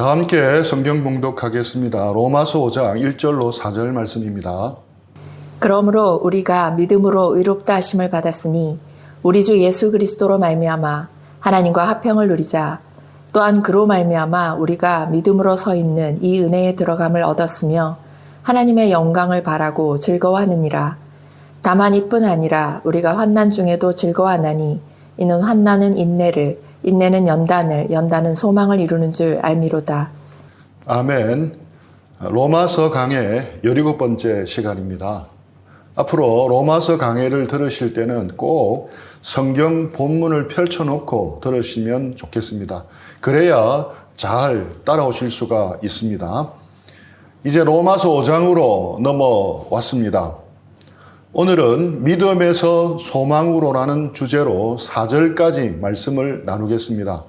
다 함께 성경 봉독하겠습니다. 로마서 5장 1절로 4절 말씀입니다. 그러므로 우리가 믿음으로 의롭다 하심을 받았으니 우리 주 예수 그리스도로 말미암아 하나님과 화평을 누리자 또한 그로 말미암아 우리가 믿음으로 서 있는 이 은혜에 들어감을 얻었으며 하나님의 영광을 바라고 즐거워하느니라 다만 이뿐 아니라 우리가 환난 중에도 즐거워하나니 이는 환난은 인내를 인내는 연단을 연단은 소망을 이루는 줄 알미로다 아멘. 로마서 강해 17번째 시간입니다. 앞으로 로마서 강해를 들으실 때는 꼭 성경 본문을 펼쳐놓고 들으시면 좋겠습니다. 그래야 잘 따라오실 수가 있습니다. 이제 로마서 5장으로 넘어왔습니다. 오늘은 믿음에서 소망으로라는 주제로 4절까지 말씀을 나누겠습니다.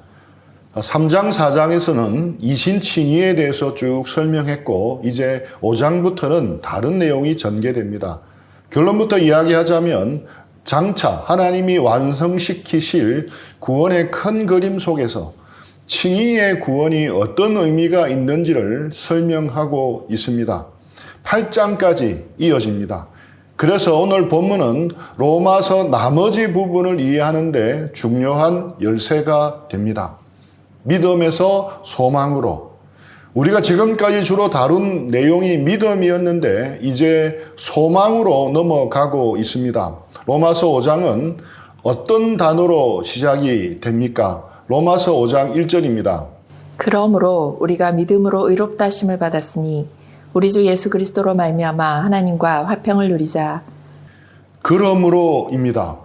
3장, 4장에서는 이신칭의에 대해서 쭉 설명했고, 이제 5장부터는 다른 내용이 전개됩니다. 결론부터 이야기하자면, 장차 하나님이 완성시키실 구원의 큰 그림 속에서 칭의의 구원이 어떤 의미가 있는지를 설명하고 있습니다. 8장까지 이어집니다. 그래서 오늘 본문은 로마서 나머지 부분을 이해하는데 중요한 열쇠가 됩니다. 믿음에서 소망으로. 우리가 지금까지 주로 다룬 내용이 믿음이었는데 이제 소망으로 넘어가고 있습니다. 로마서 5장은 어떤 단어로 시작이 됩니까? 로마서 5장 1절입니다. 그러므로 우리가 믿음으로 의롭다 하심을 받았으니 우리 주 예수 그리스도로 말미암아 하나님과 화평을 누리자 그러므로입니다.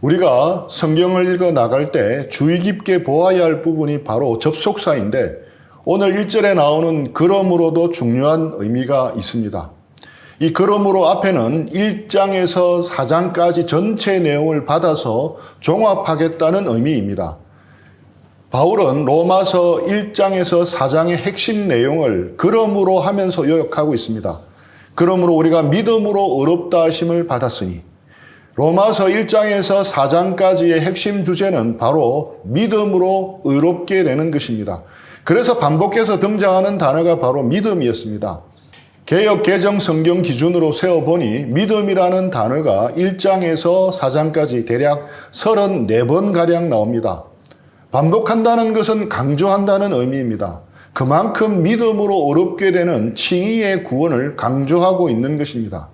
우리가 성경을 읽어 나갈 때 주의 깊게 보아야 할 부분이 바로 접속사인데 오늘 1절에 나오는 그러므로도 중요한 의미가 있습니다. 이 그러므로 앞에는 1장에서 4장까지 전체 내용을 받아서 종합하겠다는 의미입니다. 바울은 로마서 1장에서 4장의 핵심 내용을 그러므로 하면서 요약하고 있습니다. 그러므로 우리가 믿음으로 의롭다 하심을 받았으니 로마서 1장에서 4장까지의 핵심 주제는 바로 믿음으로 의롭게 되는 것입니다. 그래서 반복해서 등장하는 단어가 바로 믿음이었습니다. 개혁 개정 성경 기준으로 세어보니 믿음이라는 단어가 1장에서 4장까지 대략 34번 가량 나옵니다. 반복한다는 것은 강조한다는 의미입니다. 그만큼 믿음으로 어렵게 되는 칭의의 구원을 강조하고 있는 것입니다.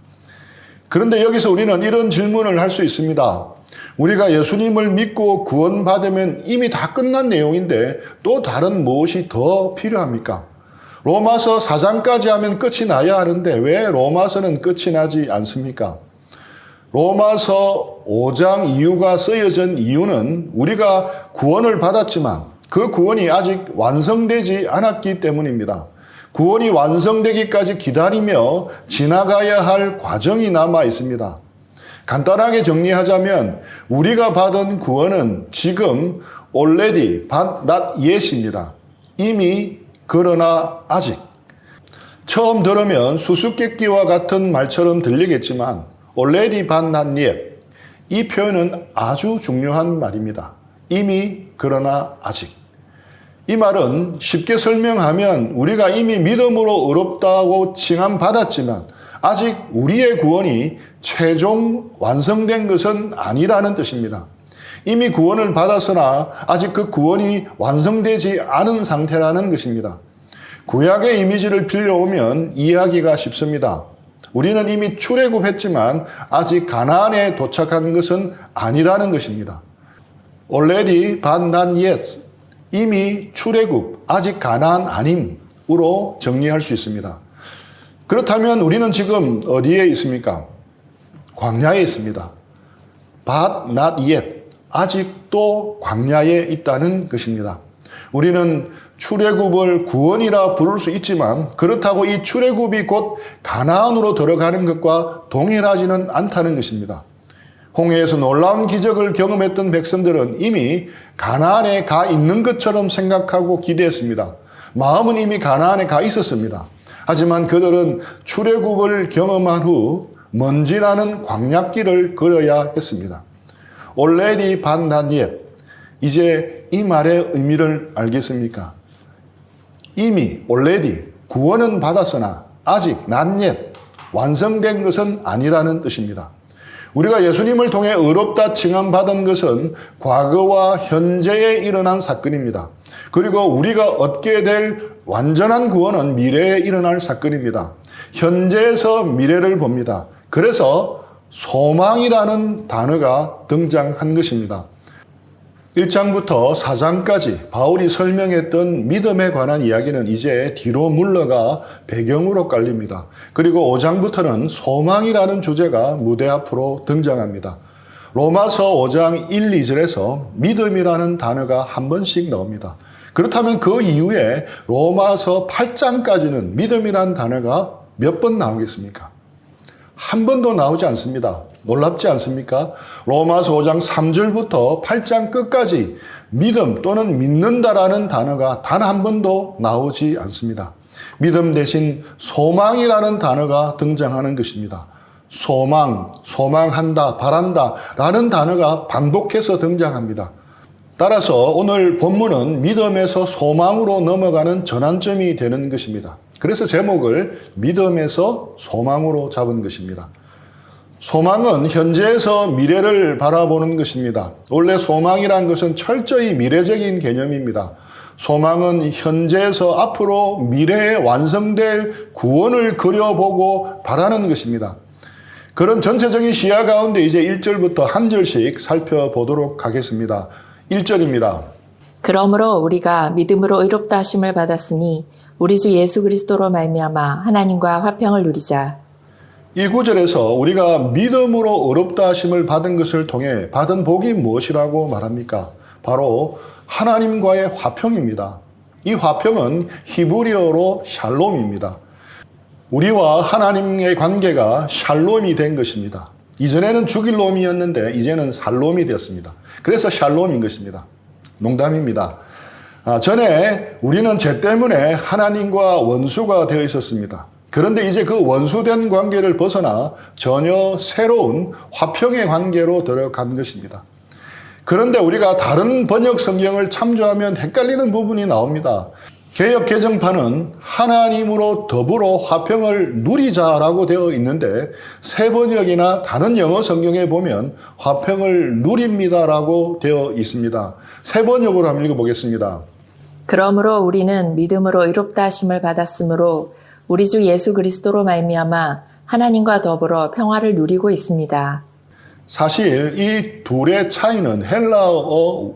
그런데 여기서 우리는 이런 질문을 할 수 있습니다. 우리가 예수님을 믿고 구원받으면 이미 다 끝난 내용인데 또 다른 무엇이 더 필요합니까? 로마서 4장까지 하면 끝이 나야 하는데 왜 로마서는 끝이 나지 않습니까? 로마서 5장 이유가 쓰여진 이유는 우리가 구원을 받았지만 그 구원이 아직 완성되지 않았기 때문입니다. 구원이 완성되기까지 기다리며 지나가야 할 과정이 남아 있습니다. 간단하게 정리하자면 우리가 받은 구원은 지금 already not yet입니다. 이미 그러나 아직. 처음 들으면 수수께끼와 같은 말처럼 들리겠지만 already but not yet. 이 표현은 아주 중요한 말입니다. 이미 그러나 아직. 이 말은 쉽게 설명하면 우리가 이미 믿음으로 의롭다고 칭함 받았지만 아직 우리의 구원이 최종 완성된 것은 아니라는 뜻입니다. 이미 구원을 받았으나 아직 그 구원이 완성되지 않은 상태라는 것입니다. 구약의 이미지를 빌려오면 이해하기가 쉽습니다. 우리는 이미 출애굽했지만 아직 가나안에 도착한 것은 아니라는 것입니다. already but not yet. 이미 출애굽, 아직 가나안 아님으로 정리할 수 있습니다. 그렇다면 우리는 지금 어디에 있습니까? 광야에 있습니다. But not yet. 아직도 광야에 있다는 것입니다. 우리는 출애굽을 구원이라 부를 수 있지만 그렇다고 이 출애굽이 곧 가나안으로 들어가는 것과 동일하지는 않다는 것입니다. 홍해에서 놀라운 기적을 경험했던 백성들은 이미 가나안에 가 있는 것처럼 생각하고 기대했습니다. 마음은 이미 가나안에 가 있었습니다. 하지만 그들은 출애굽을 경험한 후 먼지나는 광약길을 걸어야 했습니다. but not yet. 이제 이 말의 의미를 알겠습니까? 이미 already 구원은 받았으나 아직 not yet 완성된 것은 아니라는 뜻입니다. 우리가 예수님을 통해 의롭다 칭함받은 것은 과거와 현재에 일어난 사건입니다. 그리고 우리가 얻게 될 완전한 구원은 미래에 일어날 사건입니다. 현재에서 미래를 봅니다. 그래서 소망이라는 단어가 등장한 것입니다. 1장부터 4장까지 바울이 설명했던 믿음에 관한 이야기는 이제 뒤로 물러가 배경으로 깔립니다. 그리고 5장부터는 소망이라는 주제가 무대 앞으로 등장합니다. 로마서 5장 1, 2절에서 믿음이라는 단어가 한 번씩 나옵니다. 그렇다면 그 이후에 로마서 8장까지는 믿음이라는 단어가 몇 번 나오겠습니까? 한 번도 나오지 않습니다. 놀랍지 않습니까? 로마서 5장 3절부터 8장 끝까지 믿음 또는 믿는다라는 단어가 단 한 번도 나오지 않습니다. 믿음 대신 소망이라는 단어가 등장하는 것입니다. 소망, 소망한다, 바란다 라는 단어가 반복해서 등장합니다. 따라서 오늘 본문은 믿음에서 소망으로 넘어가는 전환점이 되는 것입니다. 그래서 제목을 믿음에서 소망으로 잡은 것입니다. 소망은 현재에서 미래를 바라보는 것입니다. 원래 소망이란 것은 철저히 미래적인 개념입니다. 소망은 현재에서 앞으로 미래에 완성될 구원을 그려보고 바라는 것입니다. 그런 전체적인 시야 가운데 이제 1절부터 한 절씩 살펴보도록 하겠습니다. 1절입니다. 그러므로 우리가 믿음으로 의롭다 하심을 받았으니 우리 주 예수 그리스도로 말미암아 하나님과 화평을 누리자. 이 구절에서 우리가 믿음으로 의롭다 하심을 받은 것을 통해 받은 복이 무엇이라고 말합니까? 바로 하나님과의 화평입니다. 이 화평은 히브리어로 샬롬입니다. 우리와 하나님의 관계가 샬롬이 된 것입니다. 이전에는 죽일 놈이었는데 이제는 살롬이 되었습니다. 그래서 샬롬인 것입니다. 농담입니다. 아, 전에 우리는 죄 때문에 하나님과 원수가 되어 있었습니다. 그런데 이제 그 원수된 관계를 벗어나 전혀 새로운 화평의 관계로 들어간 것입니다. 그런데 우리가 다른 번역 성경을 참조하면 헷갈리는 부분이 나옵니다. 개혁 개정판은 하나님으로 더불어 화평을 누리자라고 되어 있는데 새 번역이나 다른 영어 성경에 보면 화평을 누립니다라고 되어 있습니다. 새 번역으로 한번 읽어보겠습니다. 그러므로 우리는 믿음으로 의롭다 하심을 받았으므로 우리 주 예수 그리스도로 말미암아 하나님과 더불어 평화를 누리고 있습니다. 사실 이 둘의 차이는 헬라어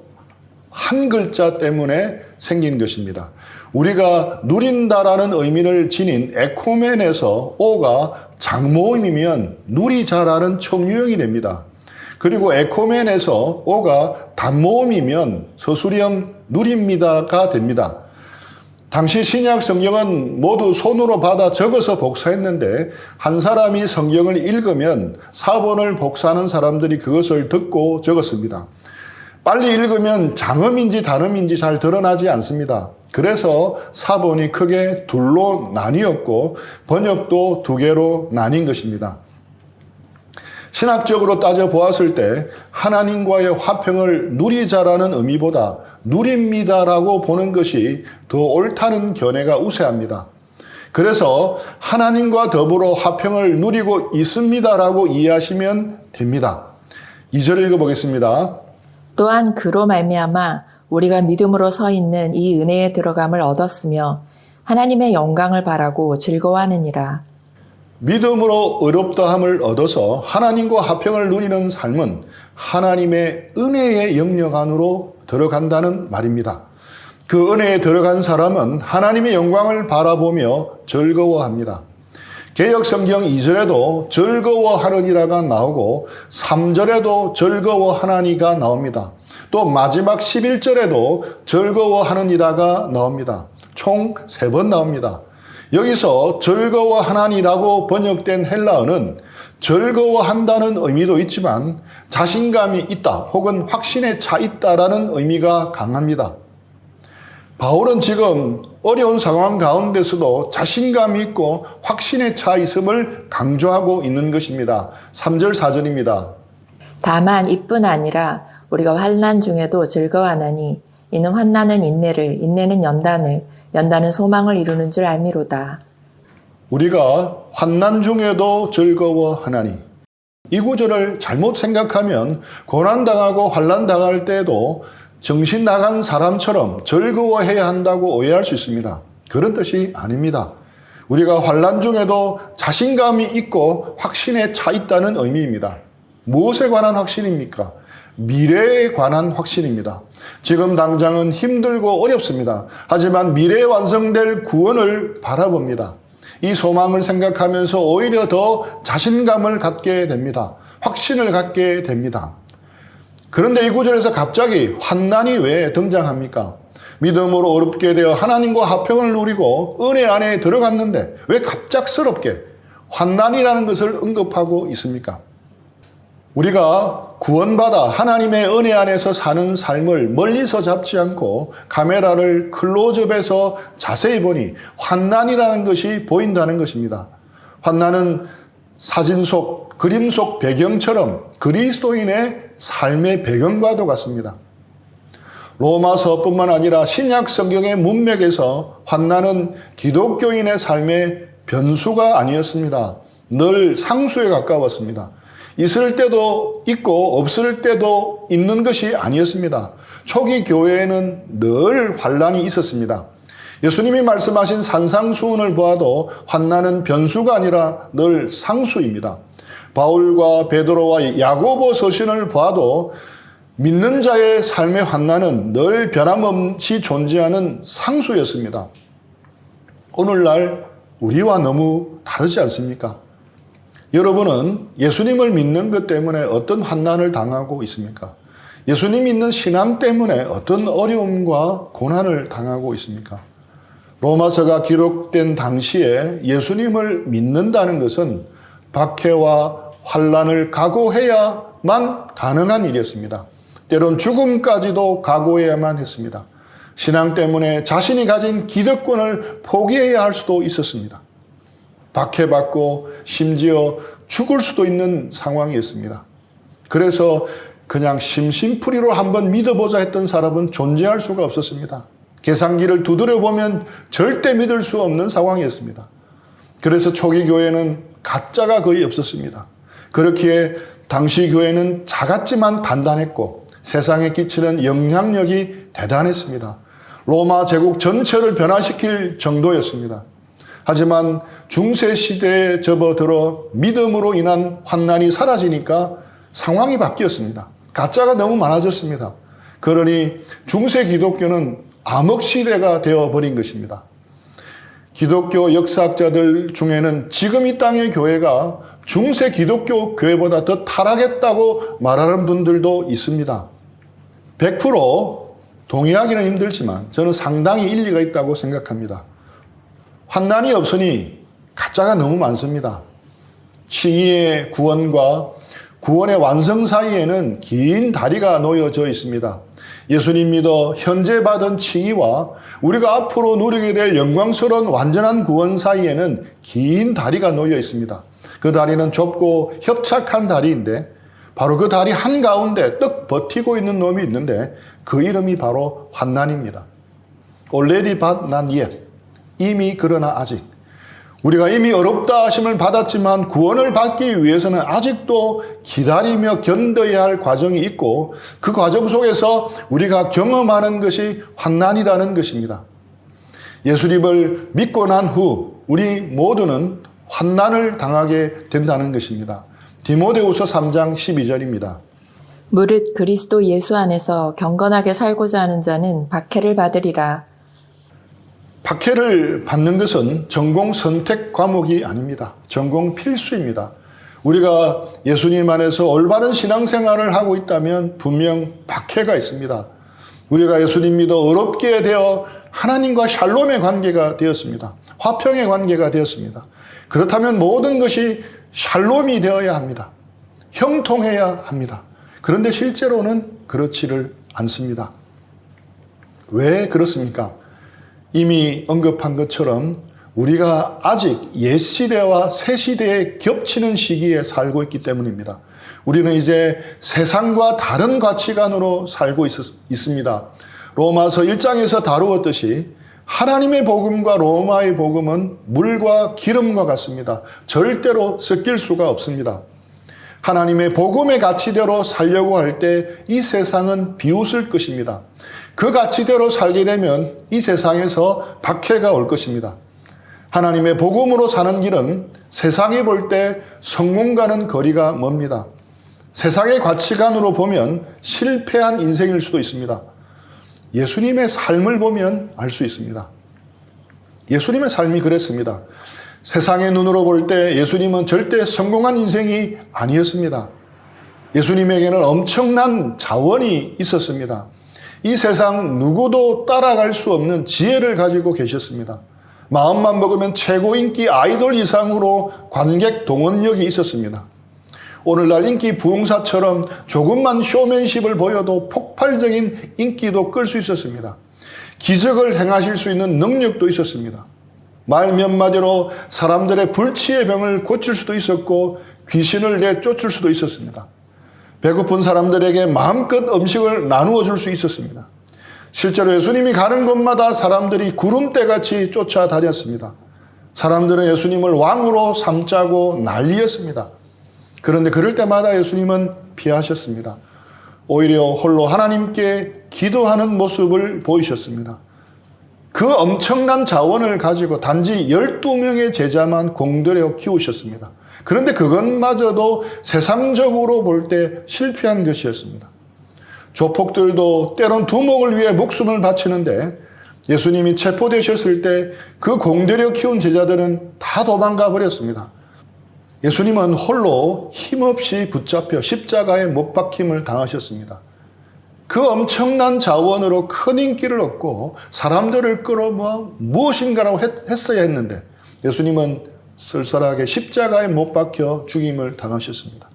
한 글자 때문에 생긴 것입니다. 우리가 누린다라는 의미를 지닌 에코멘에서 오가 장모음이면 누리자라는 청유형이 됩니다. 그리고 에코멘에서 오가 단모음이면 서술형 누립니다가 됩니다. 당시 신약 성경은 모두 손으로 받아 적어서 복사했는데 한 사람이 성경을 읽으면 사본을 복사하는 사람들이 그것을 듣고 적었습니다. 빨리 읽으면 장음인지 단음인지 잘 드러나지 않습니다. 그래서 사본이 크게 둘로 나뉘었고 번역도 두 개로 나뉜 것입니다. 신학적으로 따져 보았을 때 하나님과의 화평을 누리자라는 의미보다 누립니다라고 보는 것이 더 옳다는 견해가 우세합니다. 그래서 하나님과 더불어 화평을 누리고 있습니다라고 이해하시면 됩니다. 2절 읽어보겠습니다. 또한 그로 말미암아 우리가 믿음으로 서 있는 이 은혜에 들어감을 얻었으며 하나님의 영광을 바라고 즐거워하느니라. 믿음으로 의롭다함을 얻어서 하나님과 화평을 누리는 삶은 하나님의 은혜의 영역 안으로 들어간다는 말입니다. 그 은혜에 들어간 사람은 하나님의 영광을 바라보며 즐거워합니다. 개혁 성경 2절에도 즐거워하느니라가 나오고 3절에도 즐거워하나니가 나옵니다. 또 마지막 11절에도 즐거워하느니라가 나옵니다. 총세번 나옵니다. 여기서 즐거워하나니라고 번역된 헬라어는 즐거워한다는 의미도 있지만 자신감이 있다 혹은 확신에 차 있다라는 의미가 강합니다. 바울은 지금 어려운 상황 가운데서도 자신감이 있고 확신에 차 있음을 강조하고 있는 것입니다. 3절 4절입니다. 다만 이뿐 아니라 우리가 환난 중에도 즐거워하나니 이는 환난은 인내를, 인내는 연단을, 연단은 소망을 이루는 줄 알미로다. 우리가 환난 중에도 즐거워하나니 이 구절을 잘못 생각하면 고난 당하고 환난 당할 때도 정신 나간 사람처럼 즐거워해야 한다고 오해할 수 있습니다. 그런 뜻이 아닙니다. 우리가 환난 중에도 자신감이 있고 확신에 차 있다는 의미입니다. 무엇에 관한 확신입니까? 미래에 관한 확신입니다. 지금 당장은 힘들고 어렵습니다. 하지만 미래에 완성될 구원을 바라봅니다. 이 소망을 생각하면서 오히려 더 자신감을 갖게 됩니다. 확신을 갖게 됩니다. 그런데 이 구절에서 갑자기 환난이 왜 등장합니까? 믿음으로 어렵게 되어 하나님과 화평을 누리고 은혜 안에 들어갔는데 왜 갑작스럽게 환난이라는 것을 언급하고 있습니까? 우리가 구원받아 하나님의 은혜 안에서 사는 삶을 멀리서 잡지 않고 카메라를 클로즈업해서 자세히 보니 환난이라는 것이 보인다는 것입니다. 환난은 사진 속, 그림 속 배경처럼 그리스도인의 삶의 배경과도 같습니다. 로마서뿐만 아니라 신약 성경의 문맥에서 환난은 기독교인의 삶의 변수가 아니었습니다. 늘 상수에 가까웠습니다. 있을 때도 있고 없을 때도 있는 것이 아니었습니다. 초기 교회에는 늘 환란이 있었습니다. 예수님이 말씀하신 산상수훈을 보아도 환난은 변수가 아니라 늘 상수입니다. 바울과 베드로와 야고보 서신을 보아도 믿는 자의 삶의 환난은 늘 변함없이 존재하는 상수였습니다. 오늘날 우리와 너무 다르지 않습니까? 여러분은 예수님을 믿는 것 때문에 어떤 환난을 당하고 있습니까? 예수님 믿는 신앙 때문에 어떤 어려움과 고난을 당하고 있습니까? 로마서가 기록된 당시에 예수님을 믿는다는 것은 박해와 환란을 각오해야만 가능한 일이었습니다. 때론 죽음까지도 각오해야만 했습니다. 신앙 때문에 자신이 가진 기득권을 포기해야 할 수도 있었습니다. 박해받고 심지어 죽을 수도 있는 상황이었습니다. 그래서 그냥 심심풀이로 한번 믿어보자 했던 사람은 존재할 수가 없었습니다. 계산기를 두드려 보면 절대 믿을 수 없는 상황이었습니다. 그래서 초기 교회는 가짜가 거의 없었습니다. 그렇기에 당시 교회는 작았지만 단단했고 세상에 끼치는 영향력이 대단했습니다. 로마 제국 전체를 변화시킬 정도였습니다. 하지만 중세 시대에 접어들어 믿음으로 인한 환난이 사라지니까 상황이 바뀌었습니다. 가짜가 너무 많아졌습니다. 그러니 중세 기독교는 암흑 시대가 되어 버린 것입니다. 기독교 역사학자들 중에는 지금 이 땅의 교회가 중세 기독교 교회보다 더 타락했다고 말하는 분들도 있습니다. 100% 동의하기는 힘들지만 저는 상당히 일리가 있다고 생각합니다. 환난이 없으니 가짜가 너무 많습니다. 칭의의 구원과 구원의 완성 사이에는 긴 다리가 놓여져 있습니다. 예수님 믿어 현재 받은 칭의와 우리가 앞으로 누리게 될 영광스러운 완전한 구원 사이에는 긴 다리가 놓여 있습니다. 그 다리는 좁고 협착한 다리인데 바로 그 다리 한가운데 떡 버티고 있는 놈이 있는데 그 이름이 바로 환난입니다. But not yet. 이미 그러나 아직. 우리가 이미 어렵다 하심을 받았지만 구원을 받기 위해서는 아직도 기다리며 견뎌야 할 과정이 있고 그 과정 속에서 우리가 경험하는 것이 환난이라는 것입니다. 예수님을 믿고 난 후 우리 모두는 환난을 당하게 된다는 것입니다. 디모데후서 3장 12절입니다. 무릇 그리스도 예수 안에서 경건하게 살고자 하는 자는 박해를 받으리라. 박해를 받는 것은 전공 선택 과목이 아닙니다. 전공 필수입니다. 우리가 예수님 안에서 올바른 신앙생활을 하고 있다면 분명 박해가 있습니다. 우리가 예수님 믿어 어렵게 되어 하나님과 샬롬의 관계가 되었습니다. 화평의 관계가 되었습니다. 그렇다면 모든 것이 샬롬이 되어야 합니다. 형통해야 합니다. 그런데 실제로는 그렇지를 않습니다. 왜 그렇습니까? 이미 언급한 것처럼 우리가 아직 옛 시대와 새 시대에 겹치는 시기에 살고 있기 때문입니다. 우리는 이제 세상과 다른 가치관으로 살고 있, 습니다 로마서 1장에서 다루었듯이 하나님의 복음과 로마의 복음은 물과 기름과 같습니다. 절대로 섞일 수가 없습니다. 하나님의 복음의 가치대로 살려고 할 때 이 세상은 비웃을 것입니다. 그 가치대로 살게 되면 이 세상에서 박해가 올 것입니다. 하나님의 복음으로 사는 길은 세상이 볼 때 성공과는 거리가 멉니다. 세상의 가치관으로 보면 실패한 인생일 수도 있습니다. 예수님의 삶을 보면 알 수 있습니다. 예수님의 삶이 그랬습니다. 세상의 눈으로 볼 때 예수님은 절대 성공한 인생이 아니었습니다. 예수님에게는 엄청난 자원이 있었습니다. 이 세상 누구도 따라갈 수 없는 지혜를 가지고 계셨습니다. 마음만 먹으면 최고 인기 아이돌 이상으로 관객 동원력이 있었습니다. 오늘날 인기 부흥사처럼 조금만 쇼맨십을 보여도 폭발적인 인기도 끌 수 있었습니다. 기적을 행하실 수 있는 능력도 있었습니다. 말 몇 마디로 사람들의 불치의 병을 고칠 수도 있었고 귀신을 내쫓을 수도 있었습니다. 배고픈 사람들에게 마음껏 음식을 나누어 줄 수 있었습니다. 실제로 예수님이 가는 곳마다 사람들이 구름대같이 쫓아다녔습니다. 사람들은 예수님을 왕으로 삼자고 난리였습니다. 그런데 그럴 때마다 예수님은 피하셨습니다. 오히려 홀로 하나님께 기도하는 모습을 보이셨습니다. 그 엄청난 자원을 가지고 단지 12명의 제자만 공들여 키우셨습니다. 그런데 그것마저도 세상적으로 볼 때 실패한 것이었습니다. 조폭들도 때론 두목을 위해 목숨을 바치는데 예수님이 체포되셨을 때 그 공들여 키운 제자들은 다 도망가 버렸습니다. 예수님은 홀로 힘없이 붙잡혀 십자가에 못 박힘을 당하셨습니다. 그 엄청난 자원으로 큰 인기를 얻고 사람들을 끌어모아 무엇인가라고 했, 어야 했는데 예수님은 쓸쓸하게 십자가에 못 박혀 죽임을 당하셨습니다.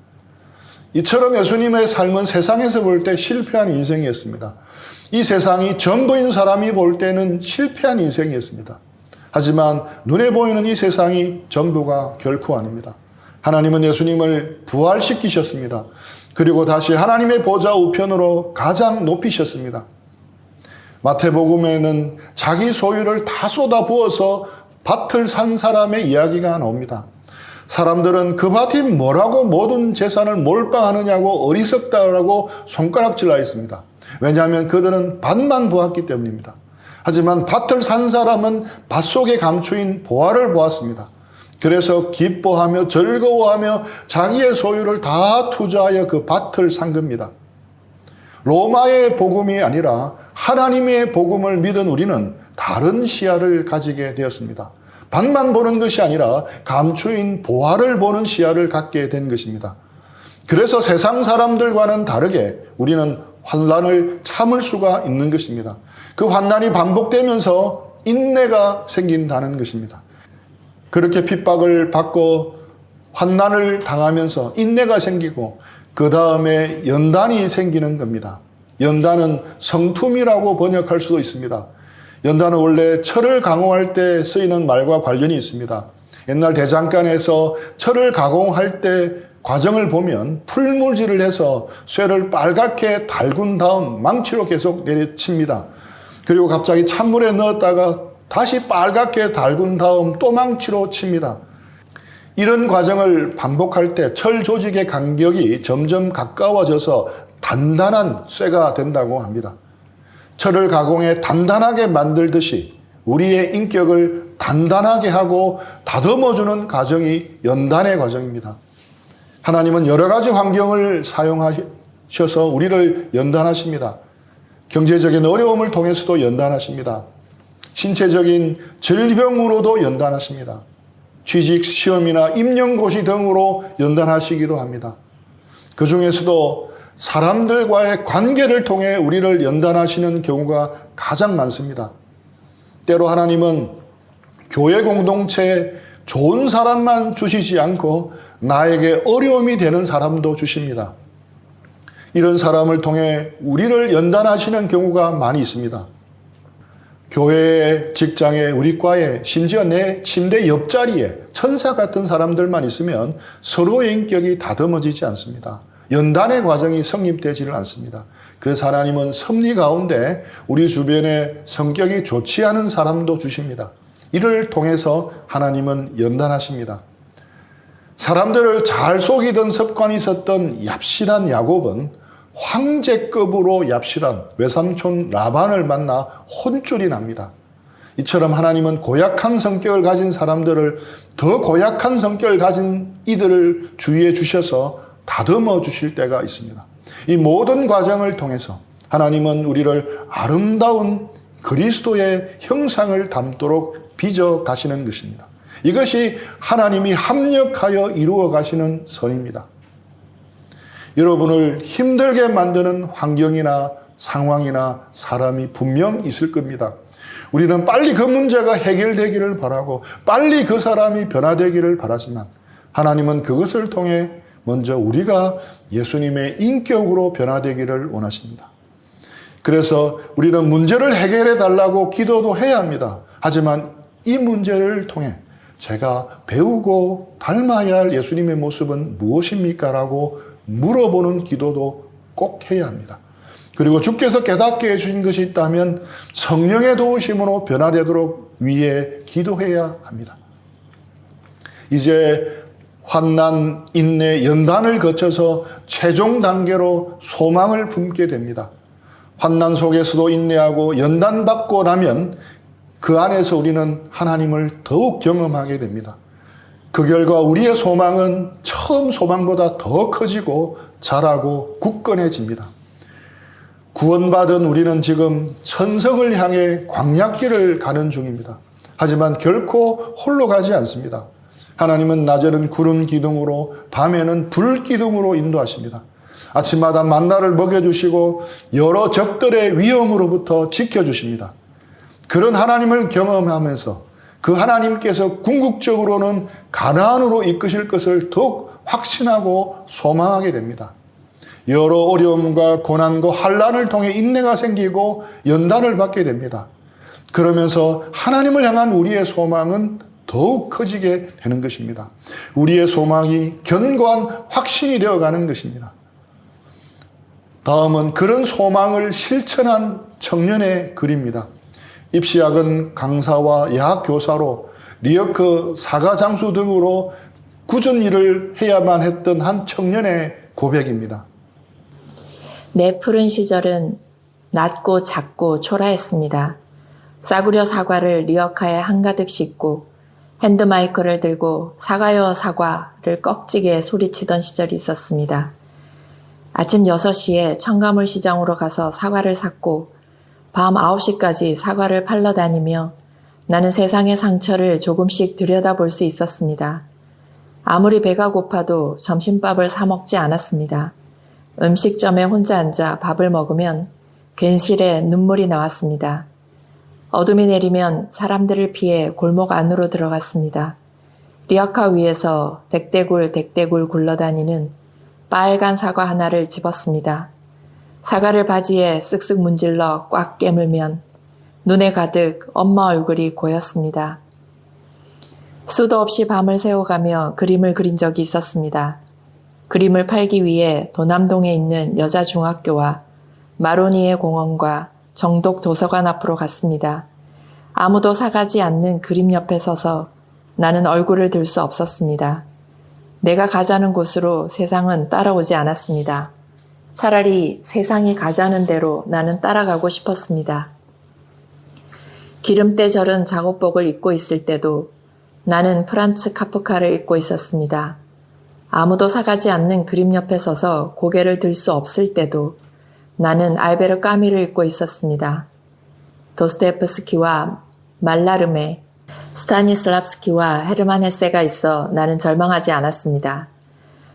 이처럼 예수님의 삶은 세상에서 볼 때 실패한 인생이었습니다. 이 세상이 전부인 사람이 볼 때는 실패한 인생이었습니다. 하지만 눈에 보이는 이 세상이 전부가 결코 아닙니다. 하나님은 예수님을 부활시키셨습니다. 그리고 다시 하나님의 보좌 우편으로 가장 높이셨습니다. 마태복음에는 자기 소유를 다 쏟아 부어서 밭을 산 사람의 이야기가 나옵니다. 사람들은 그 밭이 뭐라고 모든 재산을 몰빵하느냐고 어리석다라고 손가락질 하였습니다. 왜냐하면 그들은 밭만 보았기 때문입니다. 하지만 밭을 산 사람은 밭 속에 감추인 보화를 보았습니다. 그래서 기뻐하며 즐거워하며 자기의 소유를 다 투자하여 그 밭을 산 겁니다. 로마의 복음이 아니라 하나님의 복음을 믿은 우리는 다른 시야를 가지게 되었습니다. 밭만 보는 것이 아니라 감추인 보화를 보는 시야를 갖게 된 것입니다. 그래서 세상 사람들과는 다르게 우리는 환란을 참을 수가 있는 것입니다. 그 환난이 반복되면서 인내가 생긴다는 것입니다. 그렇게 핍박을 받고 환난을 당하면서 인내가 생기고 그 다음에 연단이 생기는 겁니다. 연단은 성품이라고 번역할 수도 있습니다. 연단은 원래 철을 가공할 때 쓰이는 말과 관련이 있습니다. 옛날 대장간에서 철을 가공할 때 과정을 보면 풀물질을 해서 쇠를 빨갛게 달군 다음 망치로 계속 내려칩니다. 그리고 갑자기 찬물에 넣었다가 다시 빨갛게 달군 다음 또 망치로 칩니다. 이런 과정을 반복할 때 철 조직의 간격이 점점 가까워져서 단단한 쇠가 된다고 합니다. 철을 가공해 단단하게 만들듯이 우리의 인격을 단단하게 하고 다듬어주는 과정이 연단의 과정입니다. 하나님은 여러 가지 환경을 사용하셔서 우리를 연단하십니다. 경제적인 어려움을 통해서도 연단하십니다. 신체적인 질병으로도 연단하십니다. 취직 시험이나 임용고시 등으로 연단하시기도 합니다. 그 중에서도 사람들과의 관계를 통해 우리를 연단하시는 경우가 가장 많습니다. 때로 하나님은 교회 공동체에 좋은 사람만 주시지 않고 나에게 어려움이 되는 사람도 주십니다. 이런 사람을 통해 우리를 연단하시는 경우가 많이 있습니다. 교회, 직장에, 우리 과에, 심지어 내 침대 옆자리에 천사 같은 사람들만 있으면 서로의 인격이 다듬어지지 않습니다. 연단의 과정이 성립되지를 않습니다. 그래서 하나님은 섭리 가운데 우리 주변에 성격이 좋지 않은 사람도 주십니다. 이를 통해서 하나님은 연단하십니다. 사람들을 잘 속이던 습관이 있었던 얍실한 야곱은 황제급으로 얍실한 외삼촌 라반을 만나 혼쭐이 납니다. 이처럼 하나님은 고약한 성격을 가진 사람들을 더 고약한 성격을 가진 이들을 주위에 주셔서 다듬어 주실 때가 있습니다. 이 모든 과정을 통해서 하나님은 우리를 아름다운 그리스도의 형상을 담도록 빚어 가시는 것입니다. 이것이 하나님이 합력하여 이루어 가시는 선입니다. 여러분을 힘들게 만드는 환경이나 상황이나 사람이 분명 있을 겁니다. 우리는 빨리 그 문제가 해결되기를 바라고 빨리 그 사람이 변화되기를 바라지만 하나님은 그것을 통해 먼저 우리가 예수님의 인격으로 변화되기를 원하십니다. 그래서 우리는 문제를 해결해 달라고 기도도 해야 합니다. 하지만 이 문제를 통해 제가 배우고 닮아야 할 예수님의 모습은 무엇입니까? 라고 물어보는 기도도 꼭 해야 합니다. 그리고 주께서 깨닫게 해주신 것이 있다면 성령의 도우심으로 변화되도록 위에 기도해야 합니다. 이제 환난, 인내, 연단을 거쳐서 최종 단계로 소망을 품게 됩니다. 환난 속에서도 인내하고 연단받고 나면 그 안에서 우리는 하나님을 더욱 경험하게 됩니다. 그 결과 우리의 소망은 처음 소망보다 더 커지고 자라고 굳건해집니다. 구원받은 우리는 지금 천성을 향해 광약길을 가는 중입니다. 하지만 결코 홀로 가지 않습니다. 하나님은 낮에는 구름 기둥으로 밤에는 불 기둥으로 인도하십니다. 아침마다 만나를 먹여주시고 여러 적들의 위험으로부터 지켜주십니다. 그런 하나님을 경험하면서 그 하나님께서 궁극적으로는 가나안으로 이끄실 것을 더욱 확신하고 소망하게 됩니다. 여러 어려움과 고난과 환란을 통해 인내가 생기고 연단을 받게 됩니다. 그러면서 하나님을 향한 우리의 소망은 더욱 커지게 되는 것입니다. 우리의 소망이 견고한 확신이 되어 가는 것입니다. 다음은 그런 소망을 실천한 청년의 글입니다. 입시학은 강사와 야학 교사로 리어크 사가 장수 등으로 굳은 일을 해야만 했던 한 청년의 고백입니다. 내 푸른 시절은 낮고 작고 초라했습니다. 싸구려 사과를 리어카에 한가득 싣고 핸드마이크를 들고 사과여 사과를 꺽지게 소리치던 시절이 있었습니다. 아침 6시에 청가물 시장으로 가서 사과를 샀고 밤 9시까지 사과를 팔러 다니며 나는 세상의 상처를 조금씩 들여다볼 수 있었습니다. 아무리 배가 고파도 점심밥을 사 먹지 않았습니다. 음식점에 혼자 앉아 밥을 먹으면 괜시레 눈물이 나왔습니다. 어둠이 내리면 사람들을 피해 골목 안으로 들어갔습니다. 리어카 위에서 덱대굴 덱대굴 굴러다니는 빨간 사과 하나를 집었습니다. 사과를 바지에 쓱쓱 문질러 꽉 깨물면 눈에 가득 엄마 얼굴이 고였습니다. 수도 없이 밤을 새워가며 그림을 그린 적이 있었습니다. 그림을 팔기 위해 도남동에 있는 여자 중학교와 마로니에 공원과 정독 도서관 앞으로 갔습니다. 아무도 사가지 않는 그림 옆에 서서 나는 얼굴을 들 수 없었습니다. 내가 가자는 곳으로 세상은 따라오지 않았습니다. 차라리 세상이 가자는 대로 나는 따라가고 싶었습니다. 기름때 절은 작업복을 입고 있을 때도 나는 프란츠 카프카를 읽고 있었습니다. 아무도 사가지 않는 그림 옆에 서서 고개를 들 수 없을 때도 나는 알베르 까미를 읽고 있었습니다. 도스토옙스키와 말라르메, 스타니슬랍스키와 헤르만 헤세가 있어 나는 절망하지 않았습니다.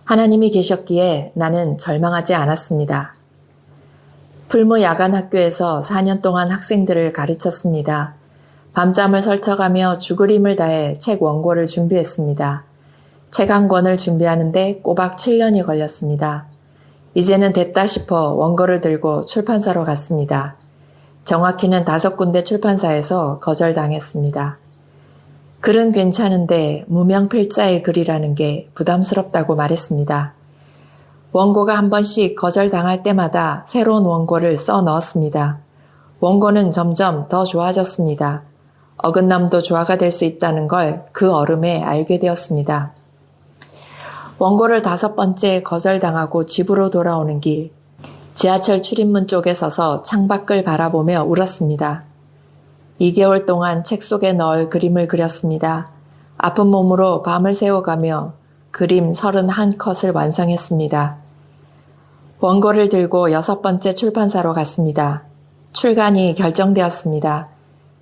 하나님이 계셨기에 나는 절망하지 않았습니다. 풀무 야간 학교에서 4년 동안 학생들을 가르쳤습니다. 밤잠을 설쳐가며 죽을 힘을 다해 책 원고를 준비했습니다. 책 한 권을 준비하는데 꼬박 7년이 걸렸습니다. 이제는 됐다 싶어 원고를 들고 출판사로 갔습니다. 정확히는 다섯 군데 출판사에서 거절당했습니다. 글은 괜찮은데 무명필자의 글이라는 게 부담스럽다고 말했습니다. 원고가 한 번씩 거절당할 때마다 새로운 원고를 써 넣었습니다. 원고는 점점 더 좋아졌습니다. 어긋남도 조화가 될 수 있다는 걸 그 얼음에 알게 되었습니다. 원고를 다섯 번째 거절당하고 집으로 돌아오는 길, 지하철 출입문 쪽에 서서 창밖을 바라보며 울었습니다. 2개월 동안 책 속에 넣을 그림을 그렸습니다. 아픈 몸으로 밤을 새워가며 그림 31컷을 완성했습니다. 원고를 들고 여섯 번째 출판사로 갔습니다. 출간이 결정되었습니다.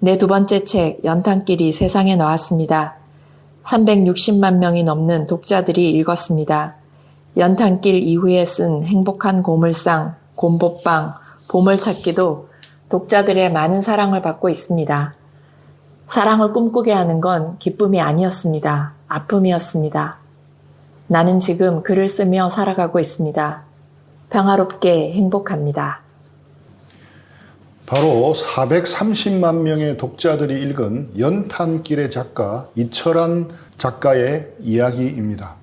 내 두 번째 책 연탄길이 세상에 나왔습니다. 360만 명이 넘는 독자들이 읽었습니다. 연탄길 이후에 쓴 행복한 고물상, 곰보빵, 보물찾기도 독자들의 많은 사랑을 받고 있습니다. 사랑을 꿈꾸게 하는 건 기쁨이 아니었습니다. 아픔이었습니다. 나는 지금 글을 쓰며 살아가고 있습니다. 평화롭게 행복합니다. 바로 430만 명의 독자들이 읽은 연탄길의 작가 이철한 작가의 이야기입니다.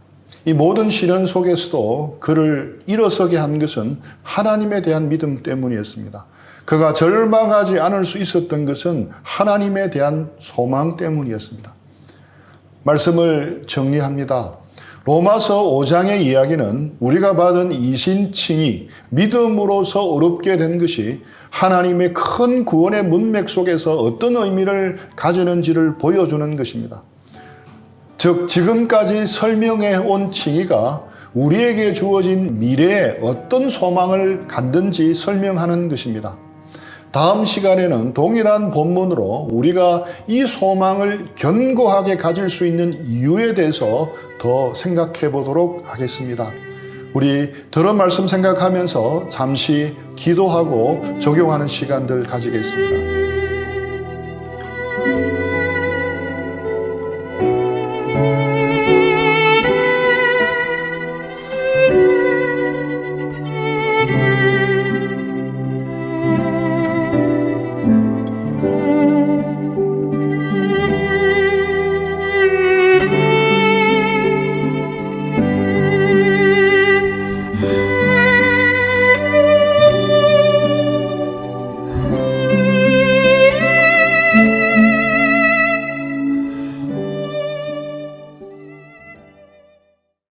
이 모든 시련 속에서도 그를 일어서게 한 것은 하나님에 대한 믿음 때문이었습니다. 그가 절망하지 않을 수 있었던 것은 하나님에 대한 소망 때문이었습니다. 말씀을 정리합니다. 로마서 5장의 이야기는 우리가 받은 이신칭이 믿음으로서 어렵게 된 것이 하나님의 큰 구원의 문맥 속에서 어떤 의미를 가지는지를 보여주는 것입니다. 즉, 지금까지 설명해 온 칭의가 우리에게 주어진 미래에 어떤 소망을 갖는지 설명하는 것입니다. 다음 시간에는 동일한 본문으로 우리가 이 소망을 견고하게 가질 수 있는 이유에 대해서 더 생각해 보도록 하겠습니다. 우리 들은 말씀 생각하면서 잠시 기도하고 적용하는 시간들 가지겠습니다.